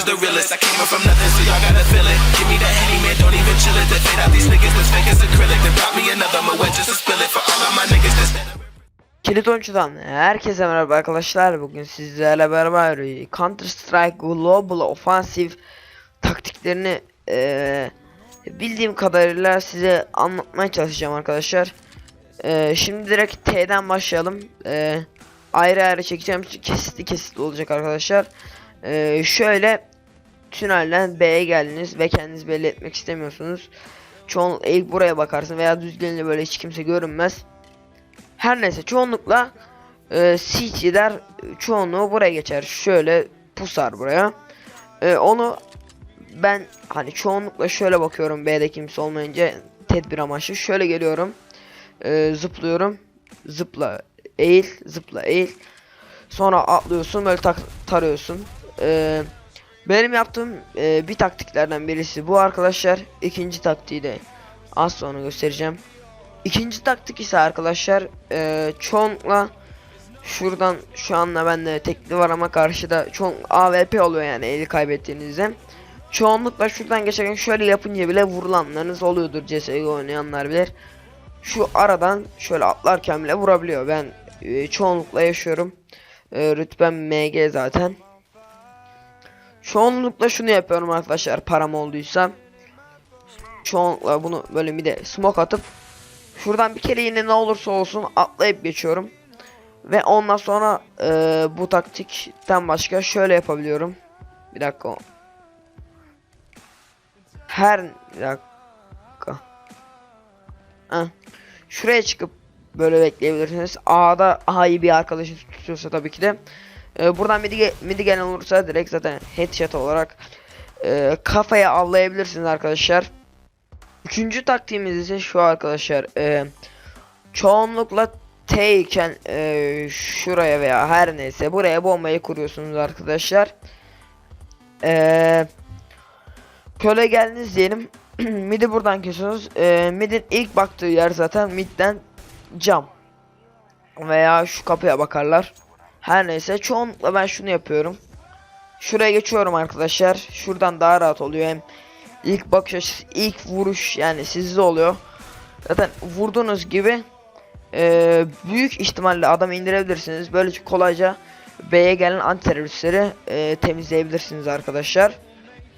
is the realest. I came up from nothing, so y'all gotta feel it. Give me that henny, man, don't even chill it. To fade out these niggas that's fake as acrylic. Then pop me another, my wet just to spill it for all of my niggas that's Kilit oyuncudan herkese merhaba arkadaşlar. Bugün sizlerle beraber Counter Strike Global Offensive taktiklerini eee, bildiğim kadarıyla size anlatmaya çalışacağım arkadaşlar. Eee, şimdi direkt T'den başlayalım. Eee, ayrı ayrı çekeceğim kesitli kesitli olacak arkadaşlar. Eee, şöyle tünelden B'ye geldiniz ve kendinizi belli etmek istemiyorsunuz. Çoğunlukla ilk buraya bakarsın veya düz gelince böyle hiç kimse görünmez. Her neyse çoğunlukla e, CT'ler çoğunluğu buraya geçer. Şöyle pusar buraya. E, onu ben hani çoğunlukla şöyle bakıyorum B'de kimse olmayınca tedbir amaçlı. Şöyle geliyorum. E, zıplıyorum. Zıpla eğil. Zıpla eğil. Sonra atlıyorsun böyle tak tarıyorsun. E, benim yaptığım e, bir taktiklerden birisi bu arkadaşlar. İkinci taktiği de az sonra göstereceğim. İkinci taktik ise arkadaşlar eee çoğunlukla şuradan şu anda bende tekli var ama karşıda çok AWP oluyor yani eli kaybettiğinizde. Çoğunlukla şuradan geçerken şöyle yapınca bile vurulanlarınız oluyordur CSGO oynayanlar bilir. Şu aradan şöyle atlarken bile vurabiliyor. Ben eee, çoğunlukla yaşıyorum. Eee rütbem MG zaten. Çoğunlukla şunu yapıyorum arkadaşlar param olduysa. Çoğunlukla bunu böyle bir de smoke atıp Şuradan bir kere yine ne olursa olsun atlayıp geçiyorum. Ve ondan sonra eee, bu taktikten başka şöyle yapabiliyorum. Bir dakika. Her bir dakika. Heh. Şuraya çıkıp böyle bekleyebilirsiniz. A'da A'yı bir arkadaşın tutuyorsa tabii ki de. Eee, buradan midi, ge- midi gelen olursa direkt zaten headshot olarak eee, kafaya avlayabilirsiniz arkadaşlar. Üçüncü taktiğimiz ise şu arkadaşlar. E, çoğunlukla T iken e, şuraya veya her neyse buraya bombayı kuruyorsunuz arkadaşlar. E, köle geldiniz diyelim. midi buradan kesiyorsunuz. E, midin ilk baktığı yer zaten midden cam. Veya şu kapıya bakarlar. Her neyse çoğunlukla ben şunu yapıyorum. Şuraya geçiyorum arkadaşlar. Şuradan daha rahat oluyor hem İlk bakış açısı, ilk vuruş yani sizde oluyor. Zaten vurduğunuz gibi eee, büyük ihtimalle adamı indirebilirsiniz. Böylece kolayca B'ye gelen anti eee, temizleyebilirsiniz arkadaşlar.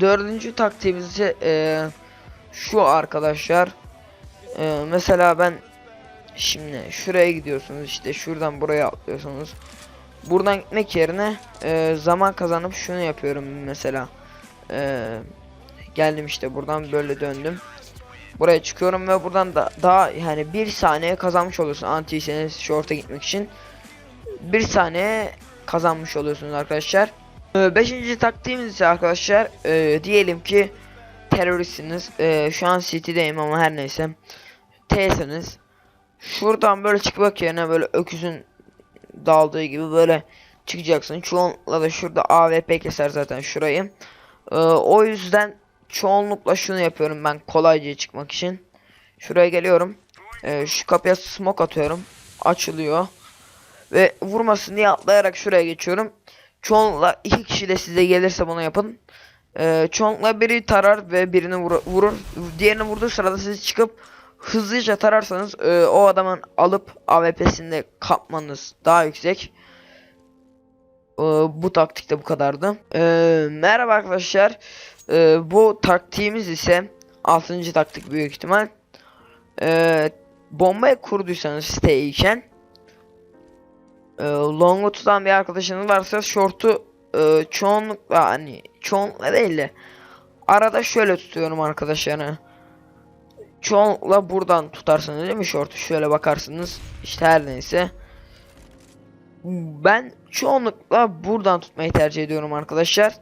Dördüncü taktiğimiz ise eee, şu arkadaşlar. Eee, mesela ben şimdi şuraya gidiyorsunuz işte şuradan buraya atlıyorsunuz. Buradan gitmek yerine eee, zaman kazanıp şunu yapıyorum mesela. Eee Geldim işte buradan böyle döndüm. Buraya çıkıyorum ve buradan da daha yani bir saniye kazanmış oluyorsun antiyseniz short'a gitmek için. Bir saniye kazanmış oluyorsunuz arkadaşlar. Ee, beşinci taktiğimiz ise arkadaşlar e, diyelim ki teröristsiniz. E, şu an City'deyim ama her neyse. T'seniz şuradan böyle çıkmak yerine böyle öküzün daldığı gibi böyle çıkacaksın. Çoğunlukla da şurada AWP keser zaten şurayı. Ee, o yüzden çoğunlukla şunu yapıyorum ben kolayca çıkmak için. Şuraya geliyorum. Ee, şu kapıya smoke atıyorum. Açılıyor. Ve vurmasın diye atlayarak şuraya geçiyorum. Çoğunlukla iki kişi de size gelirse bunu yapın. Ee, çoğunlukla biri tarar ve birini vurur, vurur. Diğerini vurduğu sırada siz çıkıp hızlıca tararsanız e, o adamın alıp AWP'sinde kapmanız daha yüksek. Ee, bu taktikte bu kadardı. Ee, merhaba arkadaşlar. Ee, bu taktiğimiz ise 6. taktik büyük ihtimal. Ee, bombayı kurduysanız siteyken e, long'u tutan bir arkadaşınız varsa short'u e, çoğunlukla hani çoğunlukla değil de arada şöyle tutuyorum arkadaşlarını. Çoğunlukla buradan tutarsınız değil mi short'u şöyle bakarsınız işte her neyse. Ben çoğunlukla buradan tutmayı tercih ediyorum arkadaşlar.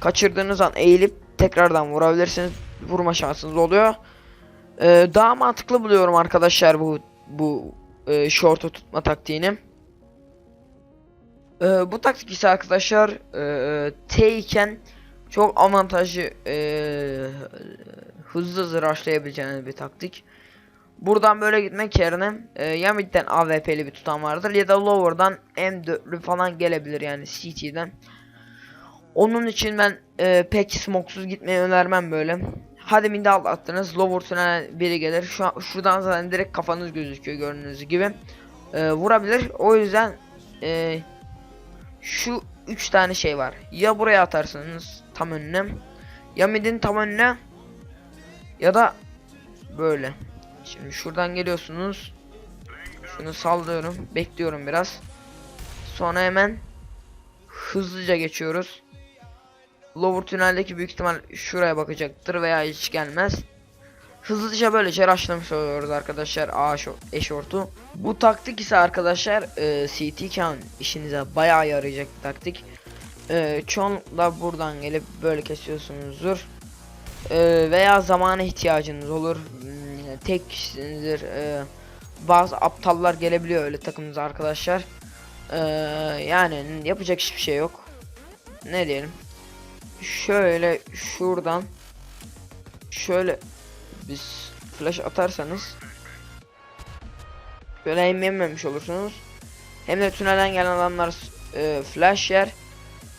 Kaçırdığınız an eğilip tekrardan vurabilirsiniz. Vurma şansınız oluyor. Ee, daha mantıklı buluyorum arkadaşlar bu bu e, short'u tutma taktiğini. Ee, bu taktik ise arkadaşlar e, T iken çok avantajlı e, hızlı hızlı rushlayabileceğiniz bir taktik. Buradan böyle gitmek yerine e, ya midden AWP'li bir tutan vardır ya da lower'dan M4'lü falan gelebilir yani CT'den. Onun için ben e, pek smoksuz gitmeyi önermem böyle. Hadi minde atlattınız. Lower tünel biri gelir. Şu an, şuradan zaten direkt kafanız gözüküyor gördüğünüz gibi. E, vurabilir. O yüzden e, şu üç tane şey var. Ya buraya atarsınız tam önüne. Ya midin tam önüne. Ya da böyle. Şimdi şuradan geliyorsunuz. Şunu sallıyorum. Bekliyorum biraz. Sonra hemen hızlıca geçiyoruz. Lower tüneldeki büyük ihtimal şuraya bakacaktır veya hiç gelmez. Hızlıca böylece rushlamış oluyoruz arkadaşlar A şo- eşortu. Bu taktik ise arkadaşlar e, CT can işinize bayağı yarayacak bir taktik. E, çoğunlukla buradan gelip böyle kesiyorsunuzdur. E, veya zamana ihtiyacınız olur. Hmm, tek kişisinizdir. E, bazı aptallar gelebiliyor öyle takımınıza arkadaşlar. E, yani yapacak hiçbir şey yok. Ne diyelim. Şöyle şuradan şöyle biz flash atarsanız böyle hem olursunuz. Hem de tünelden gelen adamlar e, flash yer.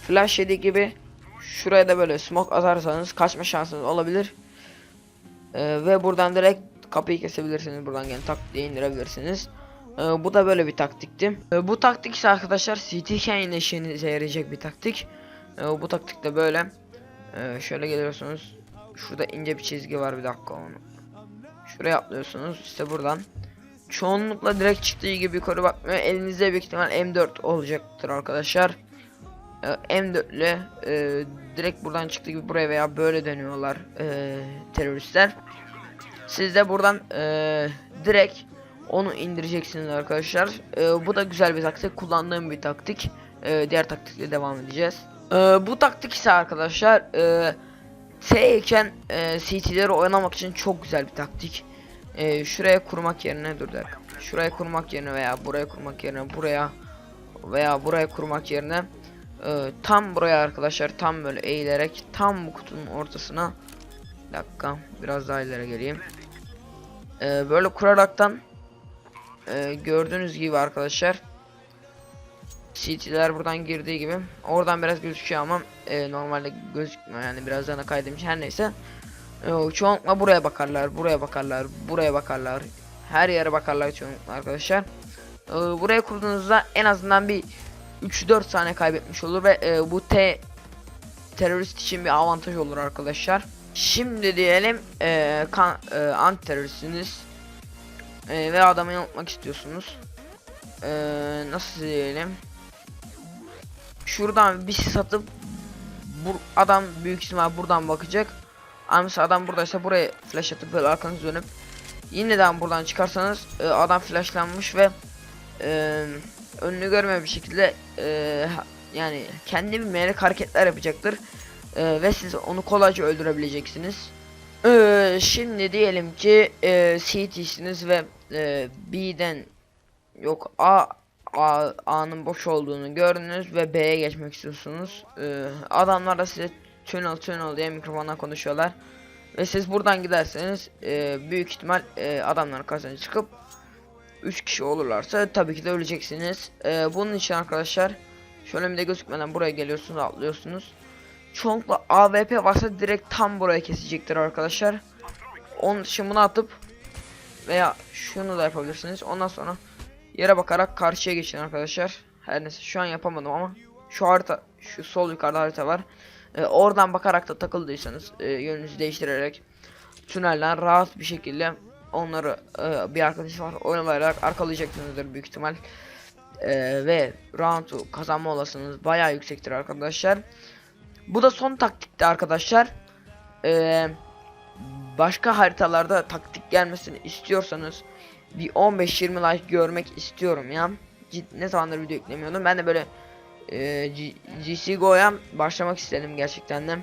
Flash yediği gibi şuraya da böyle smoke atarsanız kaçma şansınız olabilir. E, ve buradan direkt kapıyı kesebilirsiniz. Buradan gelen tak diye indirebilirsiniz. E, bu da böyle bir taktikti. E, bu taktik ise arkadaşlar CT yine işinize yarayacak bir taktik. E, bu taktik de böyle. E, şöyle geliyorsunuz. Şurada ince bir çizgi var bir dakika onu. Şuraya atlıyorsunuz işte buradan. Çoğunlukla direkt çıktığı gibi yukarı bakmıyor. Elinizde büyük ihtimal M4 olacaktır arkadaşlar. Ee, M4 ile e, direkt buradan çıktığı gibi buraya veya böyle dönüyorlar e, teröristler. Siz de buradan e, direkt onu indireceksiniz arkadaşlar. E, bu da güzel bir taktik. Kullandığım bir taktik. E, diğer taktikle devam edeceğiz. E, bu taktik ise arkadaşlar e, T iken e, CT'leri oynamak için çok güzel bir taktik. E, şuraya kurmak yerine dur. Şuraya kurmak yerine veya buraya kurmak yerine buraya veya buraya kurmak yerine e, tam buraya arkadaşlar tam böyle eğilerek tam bu kutunun ortasına. Bir dakika biraz daha ileri geleyim. E, böyle kuraraktan e, gördüğünüz gibi arkadaşlar CT'ler buradan girdiği gibi oradan biraz gözüküyor ama e, normalde gözükmüyor. Yani birazdan da kaydetmiş her neyse. E, çoğunlukla buraya bakarlar buraya bakarlar buraya bakarlar. Her yere bakarlar çoğunlukla arkadaşlar. E, buraya kurduğunuzda en azından bir 3-4 saniye kaybetmiş olur ve e, bu T terörist için bir avantaj olur arkadaşlar. Şimdi diyelim e, kan, e, anti teröristsiniz e, ve adamı yanıltmak istiyorsunuz. E, nasıl diyelim? Şuradan bir sis atıp bu adam büyük ihtimal buradan bakacak. Ama mesela adam buradaysa buraya flash atıp böyle arkanızı dönüp yeniden buradan çıkarsanız e, adam flashlanmış ve e, önünü görmemiş şekilde e, yani kendi bilmeyerek hareketler yapacaktır. E, ve siz onu kolayca öldürebileceksiniz. E, şimdi diyelim ki e, CT'siniz ve e, B'den yok A A, A'nın boş olduğunu gördünüz ve B'ye geçmek istiyorsunuz. Ee, adamlar da size tunnel tunnel diye mikrofondan konuşuyorlar. Ve siz buradan giderseniz e, büyük ihtimal e, adamların karşısına çıkıp 3 kişi olurlarsa tabii ki de öleceksiniz. E, bunun için arkadaşlar şöyle bir de gözükmeden buraya geliyorsunuz atlıyorsunuz. Çoğunlukla AWP varsa direkt tam buraya kesecektir arkadaşlar. Onun için bunu atıp veya şunu da yapabilirsiniz. Ondan sonra Yere bakarak karşıya geçin arkadaşlar. Her neyse şu an yapamadım ama şu harita şu sol yukarıda harita var. Ee, oradan bakarak da takıldıysanız e, yönünüzü değiştirerek tünelden rahat bir şekilde onları e, bir arkadaş var oynayarak arkalayacaksınızdır büyük ihtimal. Ee, ve round'u kazanma olasılığınız bayağı yüksektir arkadaşlar. Bu da son taktikti arkadaşlar. Ee, başka haritalarda taktik gelmesini istiyorsanız bir 15-20 like görmek istiyorum ya. Cid ne zamandır video yüklemiyordum. Ben de böyle e, CSGO'ya başlamak istedim gerçekten de.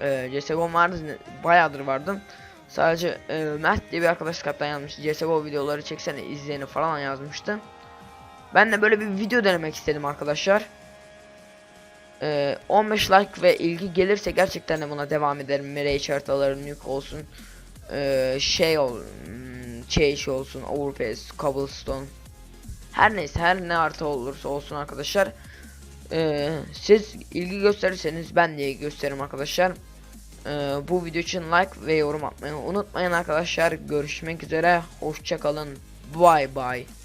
E, CSGO vardı bayağıdır vardım. Sadece e, Mert diye bir arkadaş kaptan yazmış. CSGO videoları çeksene izleyeni falan yazmıştı. Ben de böyle bir video denemek istedim arkadaşlar. E, 15 like ve ilgi gelirse gerçekten de buna devam ederim. Mirage haritaları yük olsun. E, şey ol, hmm, Chase olsun, Overpass, Cobblestone. Her neyse her ne harita olursa olsun arkadaşlar. Ee, siz ilgi gösterirseniz ben de gösteririm arkadaşlar. Ee, bu video için like ve yorum atmayı unutmayın arkadaşlar. Görüşmek üzere. Hoşçakalın. Bye bye.